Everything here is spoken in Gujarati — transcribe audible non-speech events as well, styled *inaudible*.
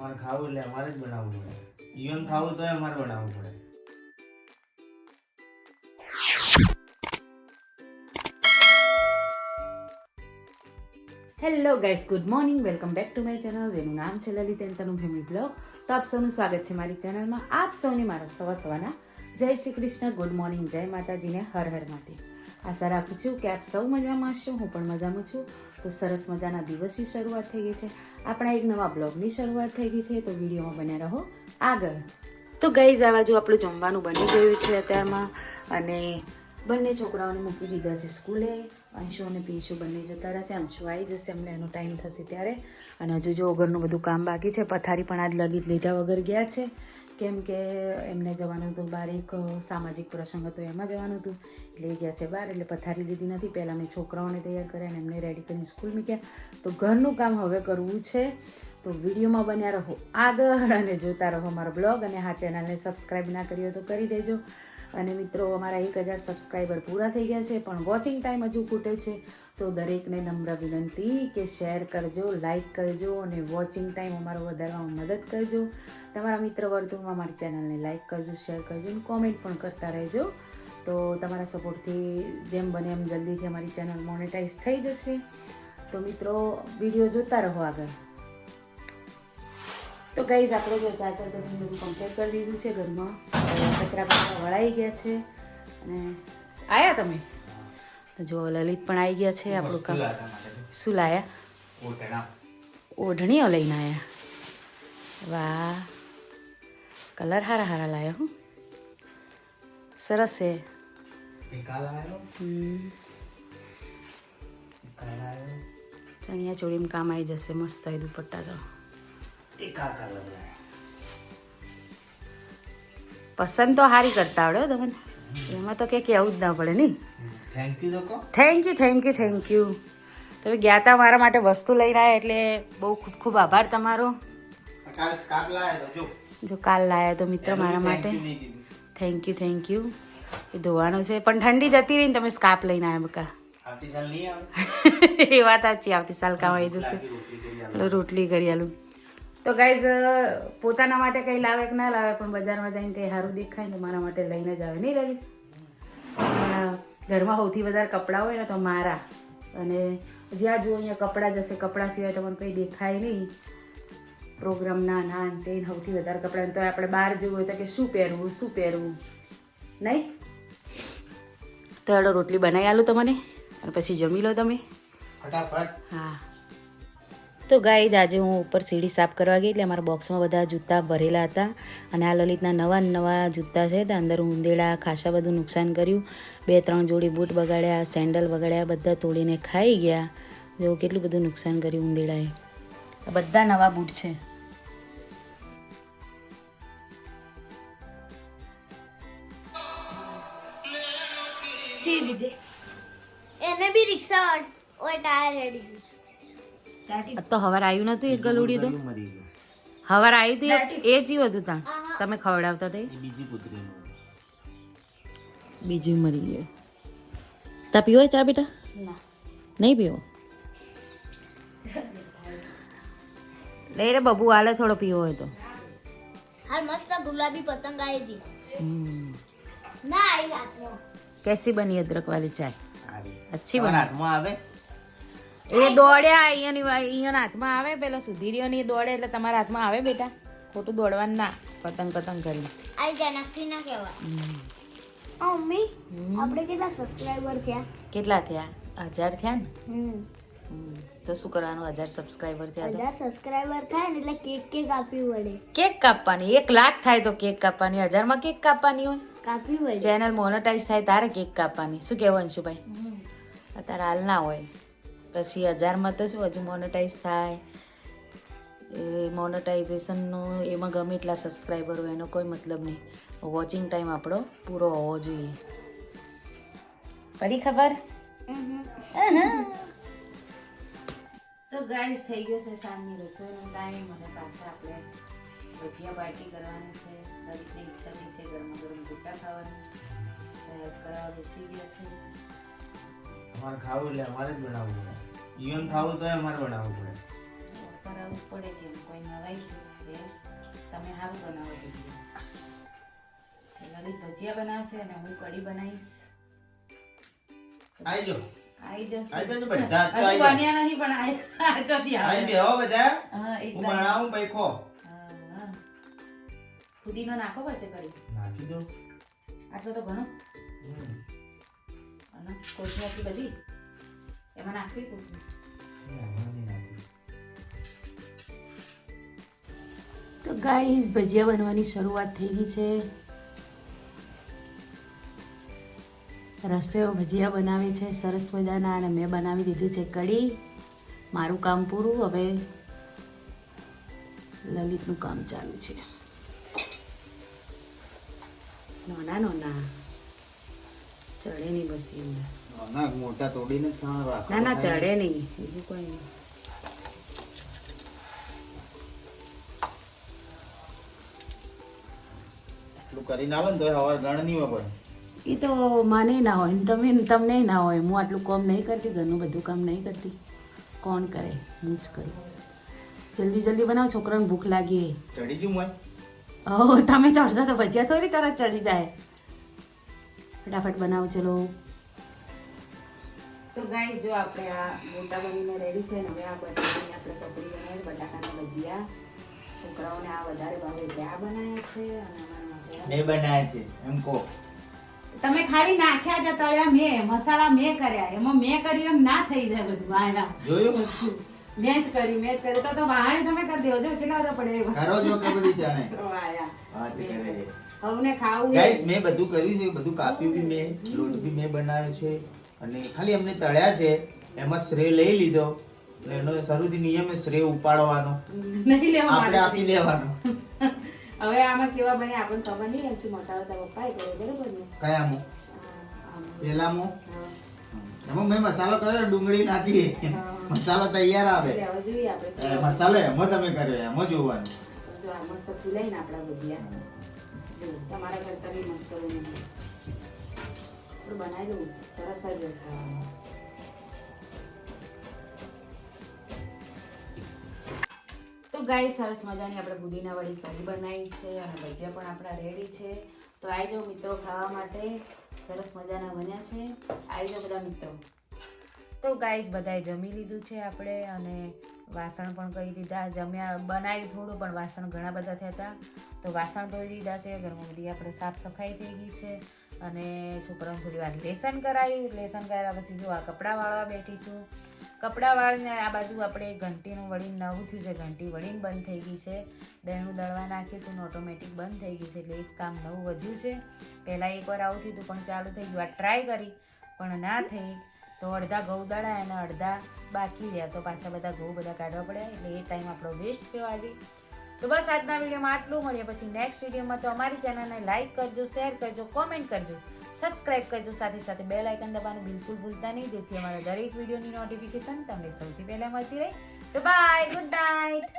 અમારે ખાવું એટલે અમારે જ બનાવવું પડે. ઈવન ખાવું તોય અમારે બનાવવું પડે. Hello guys good morning welcome back to my channel જેનું નામ છે Lalit and Tanu family blog તો આપ સૌનું સ્વાગત છે મારી ચેનલમાં આપ સૌને મારા સવા સવાના જય શ્રી કૃષ્ણ. ગુડ મોર્નિંગ જય માતાજીને હર હર માતે આશા રાખું છું કે આપ સૌ મજામાં હશો. હું પણ મજામાં છું. તો સરસ મજાના દિવસની શરૂઆત થઈ ગઈ છે. આપણા એક નવા બ્લોગની શરૂઆત થઈ ગઈ છે, તો વિડીયોમાં બન્યા રહો આગળ. તો ગઈ આ જો આપણું જમવાનું બની ગયું છે અત્યારમાં અને બંને છોકરાઓને મૂકી દીધા છે સ્કૂલે. અંશુ અને પીંશુ બંને જતા રહ્યા અંશુ આવી જશે અમને એનો ટાઈમ થશે ત્યારે. અને હજુ જો ઘરનું બધું કામ બાકી છે, પથારી પણ આજ લગી લીધા વગર ગયા છે. કેમ કે એમને જવાનું હતું બહાર એક, સામાજિક પ્રસંગ હતો, એમાં જવાનું હતું. એટલે ગયા છે બહાર, એટલે પથારી લીધી નથી. પહેલાં મેં છોકરાઓને તૈયાર કર્યા અને એમને રેડી કરીને સ્કૂલ મૂક્યા. તો ઘરનું કામ હવે કરવું છે. તો વિડીયોમાં બન્યા રહો આગળ અને જોતા રહો અમારો બ્લોગ અને હા ચેનલને સબસ્ક્રાઈબ ના કરી હોય તો કરી દેજો. અને મિત્રો, અમારા એક હજાર સબસ્ક્રાઈબર પૂરા થઈ ગયા છે, પણ વોચિંગ ટાઈમ હજુ ખૂટે છે. તો દરેકને નમ્ર વિનંતી કે શેર કરજો લાઇક કરજો અને વોચિંગ ટાઈમ અમારો વધારવામાં મદદ કરજો. તમારા મિત્ર વર્તુળમાં મારી ચેનલને લાઇક કરજો, શેર કરજો અને કોમેન્ટ પણ કરતા રહેજો. તો તમારા સપોર્ટથી જેમ બને એમ જલ્દીથી અમારી ચેનલ મોનેટાઈઝ થઈ જશે. તો મિત્રો, વીડિયો જોતા રહો આગળ. તો ગાઈઝ આપણે જો ચાર બધું કમ્પ્લીટ કરી દીધું છે ઘરમાં. કચરા બચરા વળાઈ ગયા છે. અને આવ્યા તમે? તો જો લલિત પણ આવી ગયા છે આપણું કામ. શું લાયા? ઓઢણીઓ લઈને આવ્યા વાહ. કલર હારા હારા લાયા હું. સરસ છે. ચણિયા ચોળીમાં કામ આવી જશે. મસ્ત આવી દુપટ્ટા તો. એ કા પસંદ તો સારી કરતા આવડે તમને એમાં તો કે કહેવું જ ના પડે નહીં. Thank you thank you thank you thank you તમે ગયા તા મારા માટે વસ્તુ લઈને આવ્યા એટલે બહુ ખૂબ ખૂબ આભાર તમારો. સ્કાર્ફ જો. કાલ લાયા તો મિત્ર મારા માટે. થેન્ક યુ થેન્ક યુ એ ધોવાનો છે પણ ઠંડી જતી રહી ને તમે સ્કાર્પ લઈને આવ્યા બકા. *laughs* એ વાત સાચી આવતી સાલ કામ આવી જશે. રોટલી કરી આલું. તો ગાઈઝ પોતાના માટે કંઈ લાવે કે ના લાવે પણ બજારમાં જઈને કંઈ સારું દેખાય ને તો મારા માટે લઈને જ આવે. નહીં પણ ઘરમાં સૌથી વધારે કપડાં હોય ને તો મારા. અને જ્યાં જુઓ અહીંયા કપડાં જશે કપડાં સિવાય તમને કંઈ દેખાય નહીં. પ્રોગ્રામના ના તે સૌથી વધારે કપડાં. તો આપણે બહાર જવું હોય તો કે શું પહેરવું શું પહેરવું? નહીં? તો રોટલી બનાવી આલું તમને અને પછી જમી લો તમે. ફટાફટ. હા. તો ગાય આજે હું ઉપર સીડી સાફ કરવા ગઈ એટલે અમારા બોક્સમાં બધા જૂતા ભરેલા હતા અને આ લલિતના નવા નવા જૂતા છે તો અંદર ઉંદેડા ખાસા બધું નુકસાન કર્યું. બે ત્રણ જોડી બૂટ બગાડ્યા સેન્ડલ બગાડ્યા બધા તોડીને ખાઈ ગયા. જો કેટલું બધું નુકસાન કર્યું ઉંદેડાએ બધા નવા બૂટ છે. એને બી રિક્ષા ઓય ટાયર હેડી આ તો હવાર આવ્યું નતું એક ગલુડી તો? હવાર આવ્યું તું એ જીવ હતું ત્યાં તમે ખવડાવતા તે? બીજી કૂતરી બીજી મરી ગયો તા પીવો ચા બેટા? નહીં પીવો? લઈ રે બબુ આલે થોડો પીવો હોય તો. હાલ મસ્ત ગુલાબી પતંગ આવી હતી. ના આવી રાતમાં કેસી બની અદરક વાળી ચાય અચ્છી બની. રાતમાં આવે? એ દોડ્યા અહીંયાની અહીંયાના હાથમાં આવે પેલો સુધીરીઓની દોડે એટલે તમારા હાથમાં આવે બેટા? ખોટું દોડવાનું ના પતંગ પતંગ કરી આ જનકથી ના કહેવાય. મમ્મી આપણે કેટલા સબસ્ક્રાઇબર થયા? કેટલા થયા? હજાર થયા ને. તો શું કરવાનું હજાર સબસ્ક્રાઈબર થયા હજાર સબસ્ક્રાઇબર થાય ને એટલે કેક કેક આપવી પડે કેક કાપવાની એક લાખ થાય તો કેક કાપવાની હજારમાં કેક કાપવાની હોય? કાપવી પડે ચેનલ મોનેટાઈઝ થાય તારે કેક કાપવાની. શું કહેવું અંશુભાઈ અત્યારે હાલ ના હોય. પછી હજારમાં તો શું, હજુ મોનેટાઈઝ થાય. એ મોનેટાઇઝેશનનું એમાં ગમે એટલા સબસ્ક્રાઈબર હોય, એનો કોઈ મતલબ નહીં. વોચિંગ ટાઈમ આપણો પૂરો હોવો જોઈએ. પડી ખબર? તો ગાઈસ થઈ ગયો છે સાંજની રસોઈનો ટાઈમ અને પાછા આપણે ભજીયા પાર્ટી કરવાની છે. દરેકની ઈચ્છા છે ગરમા ગરમ ગુટ્ટા ખાવાની. કરવા બેસી ગયા છે. અમારે ખાવું એટલે અમારે જ બનાવવું પડે. ઈવન ખાવું તો અમારે બનાવવું પડે. ઉપર પડે કેમ? કોઈ નવાઈ છે તમે સારું બનાવો ભજીયા લલિત ભજીયા બનાવશે અને હું કઢી બનાવીશ. આવજો આઈ જશે. બધા, તો હજુ આઈ જાઓ. બન્યા નથી પણ આઈ ચોથી આવે. બેહો બધા. હા હું બનાવું પછી ખો. હા, હા. ફુદીનો નાખવો પડશે કઢી? નાખી દો. આટલો તો ઘણો અને આટલી બધી? એમાં નાખવી નાખી. તો ગાઈઝ ભજીયા બનવાની શરૂઆત થઈ ગઈ છે. રસોઈઓ ભજીયા બનાવે છે, સરસ મજાના, અને મેં બનાવી દીધી છે કઢી. મારું કામ પૂરું, હવે લલિતનું કામ ચાલુ છે. નાના નાના. ચડે નહીં બસ ના મોટા તોડીને જ. ના ના ચડે નહીં. બીજું કોઈ નહીં. એટલું કરીને આવો ને તો હવાર ગણ નહીં હોય એ તો મને ના હોય. તમે તમને ના હોય. હું આટલું કામ નહીં કરતી ઘરનું બધું કામ નહીં કરતી. કોણ કરે? હું જ કરું. જલ્દી જલ્દી બનાવો છોકરાને ભૂખ લાગી. ચડી ગયું હોય ઓ તમે ચડશો તો ભજીયા થોડી તરત ચડી જાય. ફટાફટ બનાવો ચલો. તો ગાઈ જો આપણે આ મોટા બનીને રેડી છે ને હવે આ બટાકાની આપણે કપડી બનાવી બટાકાના ભજીયા. છોકરાઓને આ વધારે ભાવે એટલે આ બનાવ્યા છે અને અમારા મેં બનાવ્યા છે એમ કહો. તમે ખાલી નાખ્યા જ તળ્યા મેં મસાલા મેં કર્યા એમાં મેં કર્યું એમ ના થઈ જાય બધું આયા જોયું મેં? જ કરી મેં જ કરી તો તો બહાણે તમે કરી દેવો જો કેટલા બધા પડે કરો જો કબડ્ડી જાણે તો આયા હા, કરે. હવને ખાવું ગાઈસ મેં બધું કર્યું છે બધું કાપ્યું બી મેં લોટ બી મેં બનાવ્યો છે. અને ખાલી અમને તળ્યા છે એમાં શ્રેય લઈ લીધો. એટલે એનો શરૂથી નિયમ શ્રેય ઉપાડવાનો. નહીં લેવા આપણે આપી દેવાનો. *laughs* હવે આમાં કેવા બને આપણને ખબર નહીં હશે મસાલો તો પપ્પાએ કર્યો બરોબર ને? કયામાં મો? પેલા મો? એમાં મેં મસાલો કર્યો ડુંગળી નાખી. મસાલો તૈયાર આવે. મસાલો એમાં તમે કર્યો એમાં જોવાનું. જો આ મસ્ત ફૂલાઈને આપણા ભજીયા. તમારા કરતા બી મસ્ત બની થોડું બનાવી દઉં, સરસ જ ખાવાનું તો ગાય સરસ મજાની આપણે પુદીના વળી કઢી બનાવી છે અને ભજીયા પણ આપણા રેડી છે. તો આવી જાઓ મિત્રો ખાવા માટે. સરસ મજાના બન્યા છે. આવી જાઓ બધા મિત્રો. તો ગાઈસ બધાએ જમી લીધું છે આપણે અને વાસણ પણ કરી દીધા. જમ્યા, બનાવ્યું થોડું, પણ વાસણ ઘણા બધા થયા હતા. તો વાસણ ધોઈ દીધા છે. ઘરમાં બધી આપણે સાફ સફાઈ થઈ ગઈ છે. અને છોકરાઓને થોડી વાર લેસન કરાયું. લેસન કર્યા પછી જો આ કપડાં વાળવા બેઠી છું. કપડાં વાળીને આ બાજુ આપણે ઘંટીનું વળીને, નવું થયું છે. ઘંટી વળીને બંધ થઈ ગઈ છે. દહીંનું દળવા નાખ્યું હતું ઓટોમેટિક બંધ થઈ ગઈ છે. એટલે એક કામ નવું વધ્યું છે. પહેલાં એકવાર આવું થયું હતું, પણ ચાલુ થઈ ગયું. આ ટ્રાય કરી, પણ ના થઈ. તો અડધા ઘઉં દળાય અને અડધા બાકી રહ્યા. તો પાછા બધા ઘઉં બધા કાઢવા પડ્યા, એટલે એ ટાઈમ આપણો વેસ્ટ થયો આજે. તો બસ આજના વિડીયોમાં આટલું. મળીએ પછી નેક્સ્ટ વિડીયોમાં. તો અમારી ચેનલને લાઈક કરજો શેર કરજો કોમેન્ટ કરજો સબસ્ક્રાઇબ કરજો. સાથે સાથે બેલ આઇકન દબાવવાનું બિલકુલ ભૂલતા નહીં, જેથી અમારા દરેક વિડીયોની નોટિફિકેશન તમને સૌથી પહેલાં મળતી રહે. તો બાય ગુડ નાઇટ